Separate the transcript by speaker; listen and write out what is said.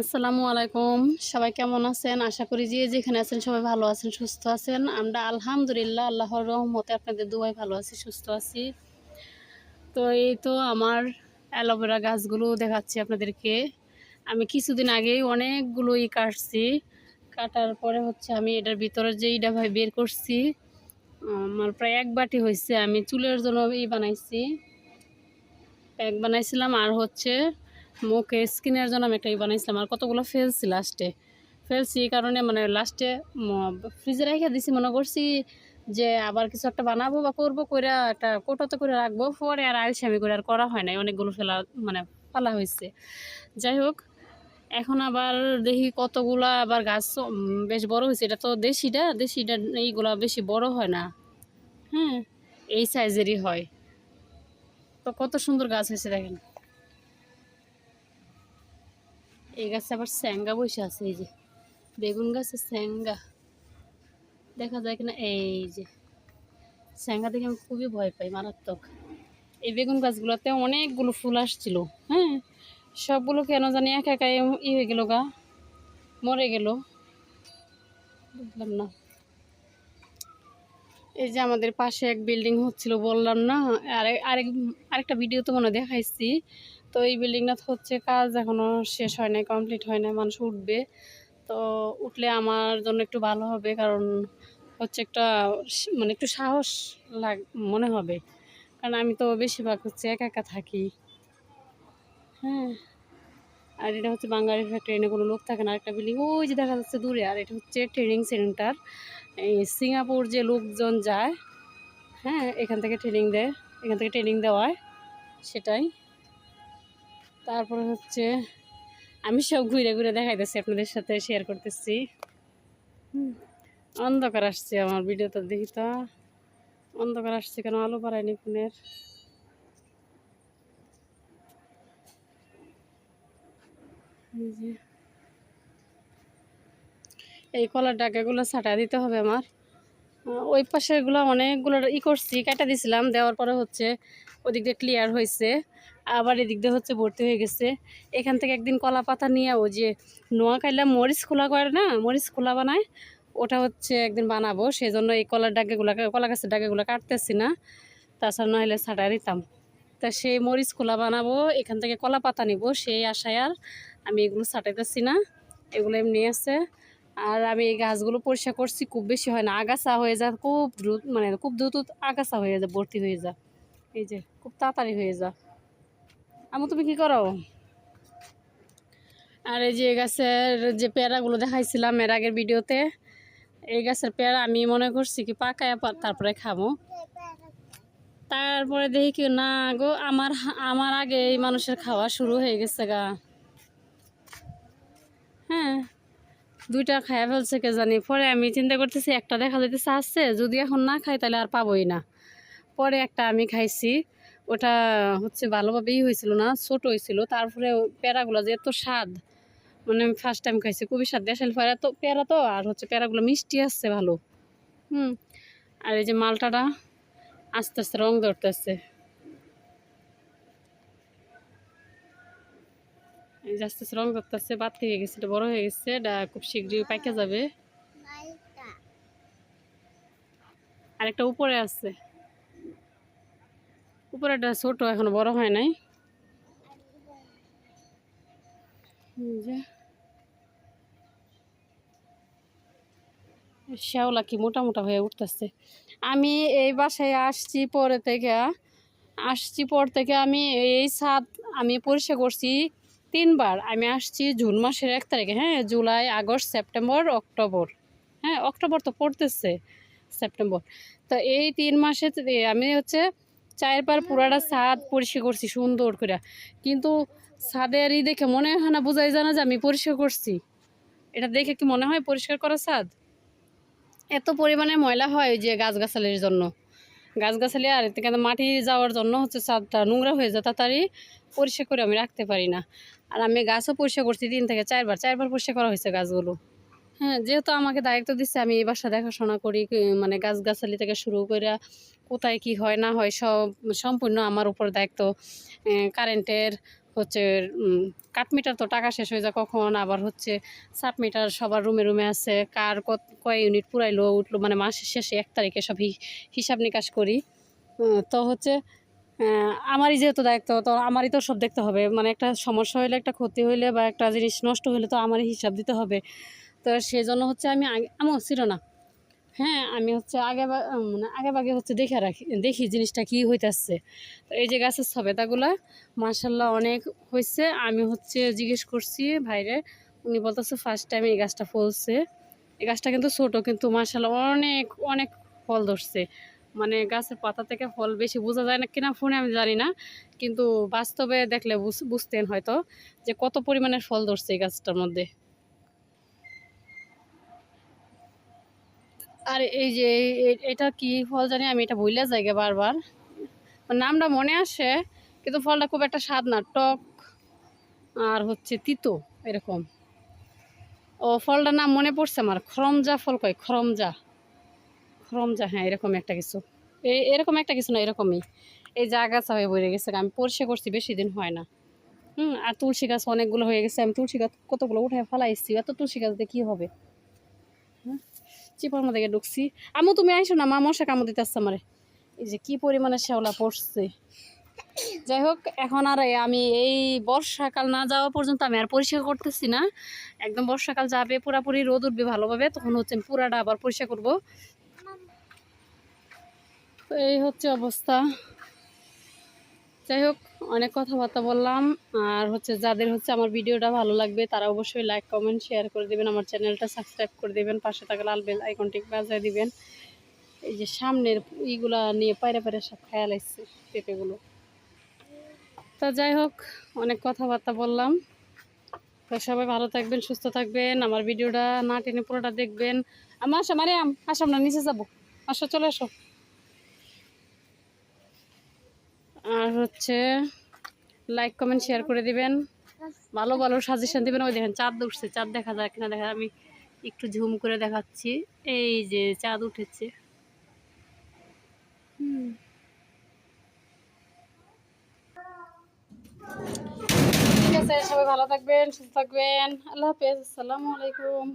Speaker 1: আসসালামু আলাইকুম। সবাই কেমন আছেন? আশা করি যে যেখানে আছেন সবাই ভালো আছেন, সুস্থ আছেন। আমরা আলহামদুলিল্লাহ আল্লাহর রহমতে আপনাদের দুয়াই ভালো আছি, সুস্থ আছি। তো এই তো আমার অ্যালোভেরা গাছগুলো দেখাচ্ছি আপনাদেরকে। আমি কিছুদিন আগেই অনেকগুলো ই কাটছি। কাটার পরে হচ্ছে আমি এটার ভিতরে যে ইটা ভাই বের করছি, আমার প্রায় এক বাটি হয়েছে। আমি চুলের জন্য ই বানাইছি। প্যাক বানাইছিলাম আর হচ্ছে মুখে স্কিনের জন্য আমি একটা বানাইছিলাম, আর কতগুলো ফেলছি লাস্টে ফেলছি এই কারণে মানে লাস্টে ফ্রিজে রেখে দিছি, মনে করছি যে আবার কিছু একটা বানাবো বা করব করে একটা কোটোতে করে রাখব, পরে আর আলসামি করে আর করা হয় নাই, অনেকগুলো ফেলা মানে ফেলা হয়েছে যাই হোক, এখন আবার দেখি কতগুলা আবার গাছ বেশ বড় হয়েছে এটা তো দেশিটা দেশিটা এইগুলা বেশি বড় হয় না। হ্যাঁ এই সাইজেরই হয়। তো কত সুন্দর গাছ হয়েছে দেখেন। এই গাছে আবার স্যাঙ্গা বসে আছে, এই যে। বেগুন গাছে স্যাঙ্গা। দেখা যায় কিনা, এই যে। স্যাঙ্গা দেখে আমি খুবই ভয় পাই, মারাত্মক। এই বেগুন গাছগুলোতে অনেকগুলো ফুল আসছিল হ্যাঁ? সবগুলো কেন জানি একা একা এম- ই হয়ে গেল গা, মরে গেল। বুঝলাম না। এই যে আমাদের পাশে এক বিল্ডিং হচ্ছিল, বললাম না আরেক আরেক, আরেকটা ভিডিও তো মনে দেখাইছি। তো এই বিল্ডিংটা হচ্ছে কাজ এখনও শেষ হয় নাই কমপ্লিট হয় নাই, মানুষ উঠবে। তো উঠলে আমার জন্য একটু ভালো হবে, কারণ হচ্ছে একটা মানে একটু সাহস লাগ মনে হবে। কারণ আমি তো বেশিরভাগ হচ্ছে একা একা থাকি। হ্যাঁ। আর এটা হচ্ছে বাঙালি ট্রেনে কোনো লোক থাকে না। একটা বিল্ডিং ওই যে দেখা যাচ্ছে দূরে, আর এটা হচ্ছে ট্রেনিং সেন্টার এই সিঙ্গাপুর যে লোকজন যায় হ্যাঁ এখান থেকে ট্রেনিং দেয়, এখান থেকে ট্রেনিং দেওয়ায়, সেটাই। তারপরে হচ্ছে আমি সব ঘুরে ঘুরে দেখাইতেছি, আপনাদের সাথে শেয়ার করতেছি। অন্ধকার আসছে আমার ভিডিওটা দেখি তো। অন্ধকার আসছে কেন? আলো বাড়ায়নি ফোনের। এই কলার ডাকাগুলো ছাটা দিতে হবে আমার। ওই পাশেরগুলো অনেকগুলো ই করছি, কাটা দিছিলাম, দেওয়ার পরে হচ্ছে ওদিক দিয়ে ক্লিয়ার হয়েছে আবার এদিক দিয়ে হচ্ছে ভর্তি হয়ে গেছে। এখান থেকে একদিন কলা পাতা নিয়ে ও যে নোয়াখাইলা মরিচ খোলা করে না, মরিচ খোলা বানায়, ওটা হচ্ছে একদিন বানাবো। সেই জন্য এই কলার ডাকাগুলো কলা গাছের ডাকাগুলো কাটতেছি না। তাছাড়া নইলে ছাটা নিতাম তা সেই মরিচ খোলা বানাবো, এখান থেকে কলা পাতা নিব। সেই আশায় আর আমি এগুলো ছাটাইতেছি না, এগুলো এমনি আছে। আর আমি এই গাছগুলো পরিষ্কার করছি, খুব বেশি হয় না। আগাছা হয়ে যায় খুব দ্রুত মানে খুব দ্রুত আগাছা হয়ে যায় ভর্তি হয়ে যায় এই যে, খুব তাড়াতাড়ি হয়ে যায় আমু তুমি কি করো? আর এই যে গাছের যে পেয়ারাগুলো দেখাইছিলাম এর আগের ভিডিওতে, এই গাছের পেয়ারা আমি মনে করছি কি পাকায় তারপরে খাব। তারপরে দেখি কি, না গো, আমার আমার আগে এই মানুষের খাওয়া শুরু হয়ে গেছে গা। হ্যাঁ দুইটা খাইয়া ফেলছে কে জানি। পরে আমি চিন্তা করতেছি, একটা দেখা যাইতেছে আসছে যদি এখন না খাই তাহলে আর পাবোই না। পরে একটা আমি খাইছি। ওটা হচ্ছে ভালোভাবেই হয়েছিল না ছোট হয়েছিল। তারপরে পেয়ারাগুলো যে এত স্বাদ মানে আমি ফার্স্ট টাইম খাইছি খুবই স্বাদ। দেশাল পেয়ারা তো পেয়ারা তো আর হচ্ছে পেয়ারাগুলো মিষ্টি আসছে ভালো। হুম আর এই যে মালটাটা আস্তে আস্তে রং ধরতেছে। এই যে আস্তে আস্তে রং ধরতেছে বাদ হয়ে গেছে এটা বড় হয়ে গেছে এটা খুব শীঘ্রই পাইকে যাবে। আর একটা উপরে আছে। উপরেটা ছোট, এখনও বড় হয় নাই। শ্যাওলা কি মোটা মোটা হয়ে উঠতেছে। আমি এই বাসায় আসছি পরে থেকে, আসছি পর থেকে আমি এই ছাদ আমি পরিষ্কার করছি তিনবার। আমি আসছি জুন মাসের এক তারিখে হ্যাঁ জুলাই, আগস্ট, সেপ্টেম্বর, অক্টোবর। হ্যাঁ অক্টোবর তো পড়তেছে, সেপ্টেম্বর। তো এই তিন মাসে আমি হচ্ছে চারবার পুরাটা ছাদ পরিষ্কার করছি সুন্দর করে। কিন্তু ছাদের ই দেখে মনে হয় না বোঝাই জানা যে আমি পরিষ্কার করছি। এটা দেখে কি মনে হয় পরিষ্কার করা ছাদ এত পরিমাণে ময়লা হয় যে গাছগাছালির জন্য। গাছগাছালি আর এতে কেন মাটি যাওয়ার জন্য হচ্ছে ছাদটা নোংরা হয়ে যায় তাড়াতাড়ি পরিষ্কার করে আমি রাখতে পারি না। আর আমি গাছও পরিষ্কার করছি তিন থেকে চারবার চারবার পরিষ্কার করা হয়েছে গাছগুলো। হ্যাঁ যেহেতু আমাকে দায়িত্ব দিচ্ছে আমি এই বাসা দেখাশোনা করি মানে গাছগাছালি থেকে শুরু করে কোথায় কি হয় না হয় সব সম্পূর্ণ আমার উপর দায়িত্ব। কারেন্টের হচ্ছে উম, কাঠমিটার তো টাকা শেষ হয়ে যায় কখন আবার হচ্ছে সাবমিটার সবার রুমে রুমে আছে কার কয় ইউনিট পুরাইলো উঠল মানে মাসের শেষে এক তারিখে সব হিসাব নিকাশ করি। তো হচ্ছে আমারই যেহেতু দায়িত্ব তো আমারই তো সব দেখতে হবে। মানে একটা সমস্যা হলে একটা ক্ষতি হইলে বা একটা জিনিস নষ্ট হলে তো আমারই হিসাব দিতে হবে। তো সেই জন্য হচ্ছে আমি আগে আমার ছিল না। হ্যাঁ আমি হচ্ছে আগে মানে আগে ভাগে হচ্ছে দেখে রাখি দেখি জিনিসটা কী হইতেছে। তো এই যে গাছের সবেদাগুলা মার্শাল্লাহ অনেক হয়েছে আমি হচ্ছে জিজ্ঞেস করছি ভাইরে, উনি বলতেছে ফার্স্ট টাইম এই গাছটা ফলছে। এই গাছটা কিন্তু ছোটো, কিন্তু মার্শাল্লাহ অনেক অনেক ফল ধরছে। মানে গাছের পাতা থেকে ফল বেশি বোঝা যায় না কিনা ফোনে আমি জানি না। কিন্তু বাস্তবে দেখলে বুঝ- বুঝতেন হয়তো যে কত পরিমাণের ফল ধরছে এই গাছটার মধ্যে। আর এই যে এটা কি ফল জানি আমি, এটা ভুলে যাই বারবার। মানে নামটা মনে আসে, কিন্তু ফলটা খুব একটা স্বাদ না, টক আর হচ্ছে তিতো, এরকম। ও, ফলটার নাম মনে পড়ছে আমার, খরমজা ফল কয়, খরমজা। খরমজা হ্যাঁ এরকম একটা কিছু। এই এরকম একটা কিছু না, এরকমই। এই যা গাছ হয়ে বয়ে গেছে আমি পরিষ্কার করছি, বেশি দিন হয় না। হুম, আর তুলসী গাছ অনেকগুলো হয়ে গেছে, আমি তুলসী গাছ কতগুলো উঠে ফেলাইছি, এত তুলসী গাছ দিয়ে কী হবে? হ্যাঁ চিপার মধ্যে ঢুকছি। আমু তুমি আইসো না, মা মশা কামড় দিতে আসছে আমারে। এই যে কি পরিমাণে শ্যাওলা পড়ছে। যাই হোক, এখন আর আমি এই বর্ষাকাল না যাওয়া পর্যন্ত আমি আর পরিষ্কার করতেছি না। একদম বর্ষাকাল যাবে, পুরাপুরি রোদ উঠবে ভালোভাবে, তখন হচ্ছে পুরাটা আবার পরিষ্কার করব। তো এই হচ্ছে অবস্থা। যাই হোক অনেক কথাবার্তা বললাম। আর হচ্ছে যাদের হচ্ছে আমার ভিডিওটা ভালো লাগবে, তারা অবশ্যই লাইক কমেন্ট শেয়ার করে দেবেন। আমার চ্যানেলটা সাবস্ক্রাইব করে দেবেন। পাশে থাকা লাল বেল আইকনটি বাজায় দিবেন। এই যে সামনের ইগুলা নিয়ে পায়রা পায়রা সব খেয়াল আসছে পেঁপেগুলো। তা যাই হোক, অনেক কথাবার্তা বললাম। তো সবাই ভালো থাকবেন, সুস্থ থাকবেন। আমার ভিডিওটা না টেনে পুরোটা দেখবেন। আমার আসো, মারিয়াম, আসো, আমরা নিচে যাব। আসো, চলে আসো। আর হচ্ছে লাইক কমেন্ট শেয়ার করে দিবেন। ভালো ভালো সাজেশন দিবেন। ওই দেখেন, চাঁদ উঠছে। চাঁদ দেখা যায় কিনা দেখা আমি একটু ঝুম করে দেখাচ্ছি। এই যে চাঁদ উঠেছে। ঠিক আছে, সবাই ভালো থাকবেন, সুস্থ থাকবেন। আল্লাহ হাফেজ। আসসালামু আলাইকুম।